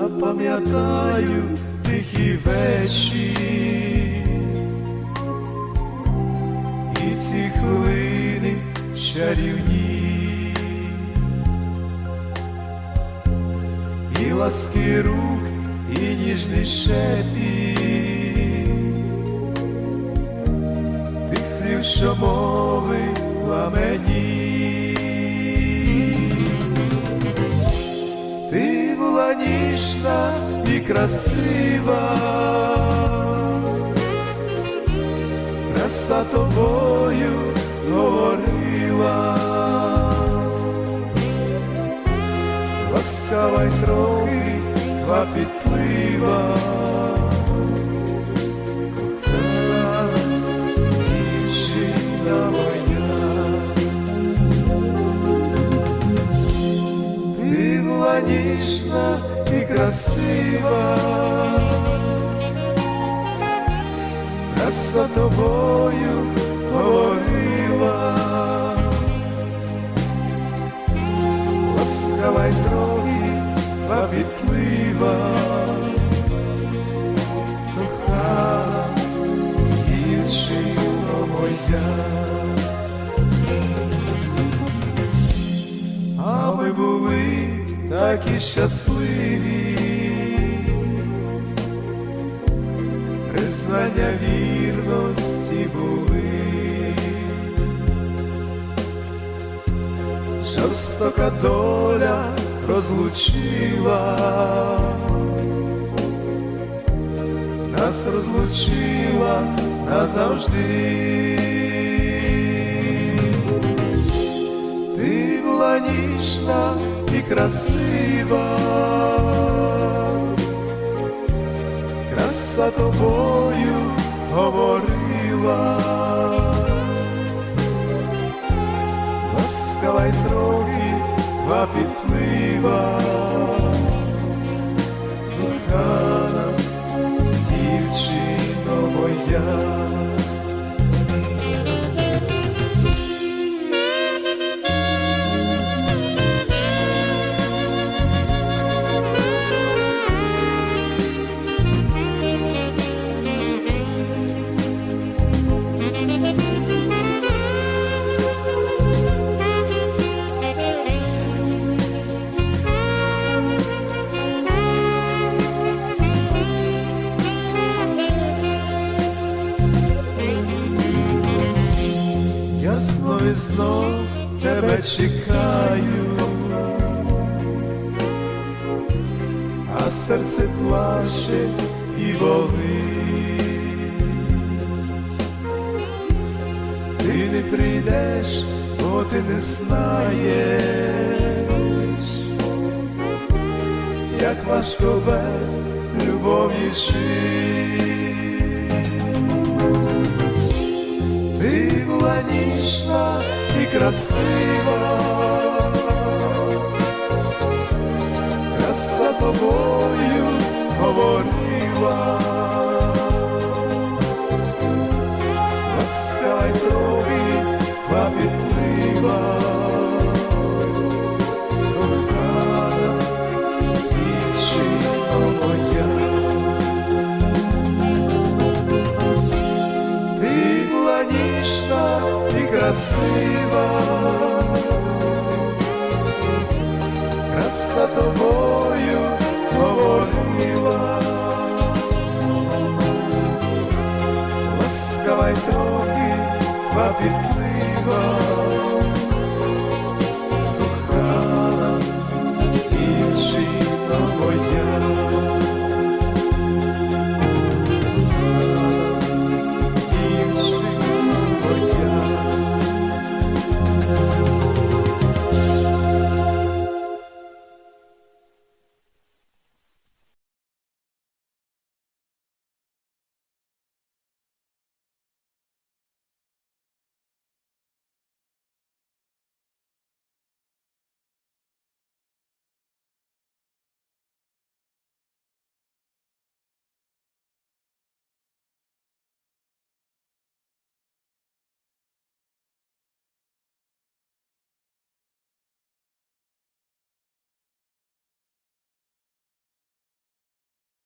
запам'ятаю тихі вечір і ці хвилини чарівні, і ласки рук, і ніжний шепіт. Тих слів, що мовила мені. Ніжна і красива, краса тобою говорила, ласкава й трохи квапітлива. Ніжна і красива, краса тобою говорила, ласкава й трохи пам'ятлива, такі щасливі, признання вірності були, жорстока доля розлучила, нас розлучила назавжди. Ти була ніжна і красива, краса тобою говорила, ласкава й трохи вапітлива, Знов тебе чекаю, а серце плаче і болить. Ти не прийдеш, бо ти не знаєш, як важко без любові жити. І красива, краса тобою говорила, ласкай й красива, краса тобою говорила, ласкава трохи папітлива.